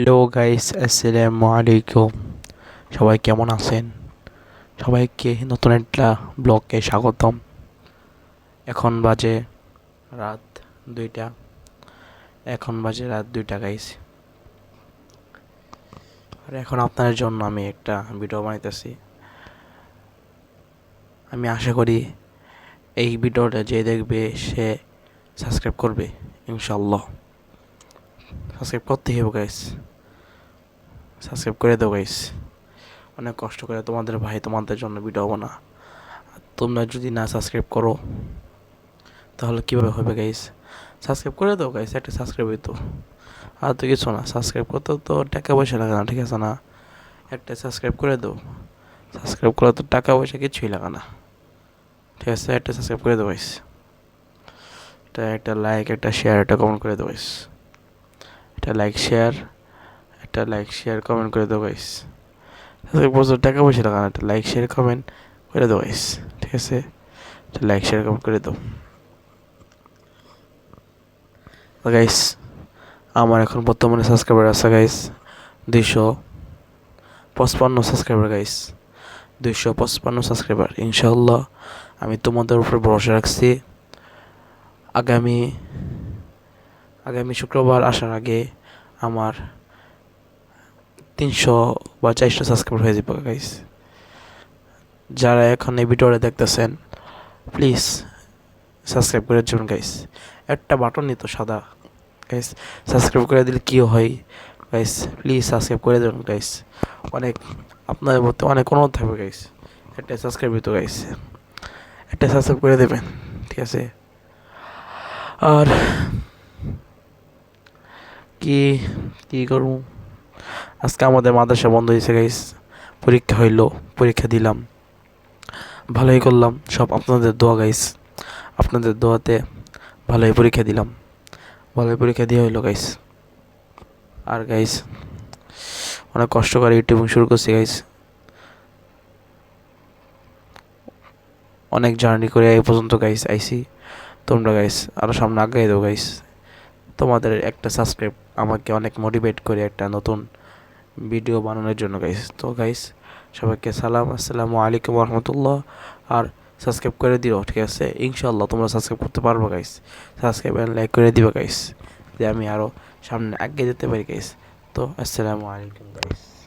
Hello guys আসসালামু আলাইকুম সবাই কেমন আছেন? সবাইকে নতুন একটা ব্লগে স্বাগতম। এখন বাজে রাত দুইটা। এখন বাজে রাত দুইটা গাইস আর এখন আপনাদের জন্য আমি একটা ভিডিও বানাইতেছি। আমি আশা করি এই ভিডিওটা যে দেখবে সে সাবস্ক্রাইব করবে ইনশাল্লাহ সাবস্ক্রাইব করতেই হবে গাইস সাবস্ক্রাইব করে দাও গাইস অনেক কষ্ট করে তোমাদের ভাই তোমাদের জন্য ভিডিও বানা। তোমরা যদি না সাবস্ক্রাইব করো, তাহলে কীভাবে হবে গাইস সাবস্ক্রাইব করে দাও গাইস একটা সাবস্ক্রাইব তো। আর তো কিছু না সাবস্ক্রাইব করতে তো টাকা পয়সা লাগে না, ঠিক আছে না? একটা সাবস্ক্রাইব করে দাও। সাবস্ক্রাইব করা তো টাকা পয়সা কিছুই লাগে না। ঠিক আছে, একটা সাবস্ক্রাইব করে দাও গাইস এটা একটা লাইক একটা শেয়ার একটা কমেন্ট করে দাও গাইস একটা লাইক শেয়ার একটা লাইক শেয়ার কমেন্ট করে দাও গাইস টাকা পয়সা লাগা না একটা লাইক শেয়ার কমেন্ট করে দাও গাইস ঠিক আছে? একটা লাইক শেয়ার কমেন্ট করে দাও গাইস আমার এখন বর্তমানে সাবস্ক্রাইবার আছে গাইস দুইশো পঁচপান্ন সাবস্ক্রাইবার গাইস দুইশো পঁচপান্ন সাবস্ক্রাইবার ইনশাল্লাহ আমি তোমাদের উপর ভরসা রাখছি। আগামী আগামী শুক্রবার আসার আগে আমার তিনশো বা চারশো সাবস্ক্রাইবার হয়ে যাবে গাইস যারা এখন এই ভিডিওটা দেখতেছেন প্লিজ সাবস্ক্রাইব করে দেবেন গাইস একটা বাটন তো সাদা গাইস সাবস্ক্রাইব করে দিলে কী হয় গাইস প্লিজ সাবস্ক্রাইব করে দেবেন গাইস অনেক আপনাদের মধ্যে অনেক অনুরোধ থাকবে গাইস একটা সাবস্ক্রাইব তো গাইস একটা সাবস্ক্রাইব করে দেবেন, ঠিক আছে? আর কি কি করব? আজকে আমাদের মাদ্রাসা বন্ধ হয়েছে গাইস পরীক্ষা হইল, পরীক্ষা দিলাম। ভালোই করলাম। সব আপনাদের দোয়া গাইস আপনাদের দোয়াতে ভালোই পরীক্ষা দিলাম। ভালোই পরীক্ষা দিয়ে হইল গাইস আর গাইস অনেক কষ্ট করে ইউটিউব শুরু করছি গাইস অনেক জার্নি করে এই পর্যন্ত গাইস আইসি তোমরা গাইস আরও সামনে আগাই দেবো গাইস তোমাদের একটা সাবস্ক্রাইব আমাকে অনেক মোটিভেট করে একটা নতুন ভিডিও বানানোর জন্য গাইস তো গাইস সবাইকে সালাম, আসসালামু আলাইকুম রহমতুল্লাহ। আর সাবস্ক্রাইব করে দিও, ঠিক আছে? ইনশাল্লাহ তোমরা সাবস্ক্রাইব করতে পারব গাইস সাবস্ক্রাইব অ্যান্ড লাইক করে দিবে গাইস যে আমি আরও সামনে আগে যেতে পারি গাইস তো, আসসালামু আলাইকুম গাইস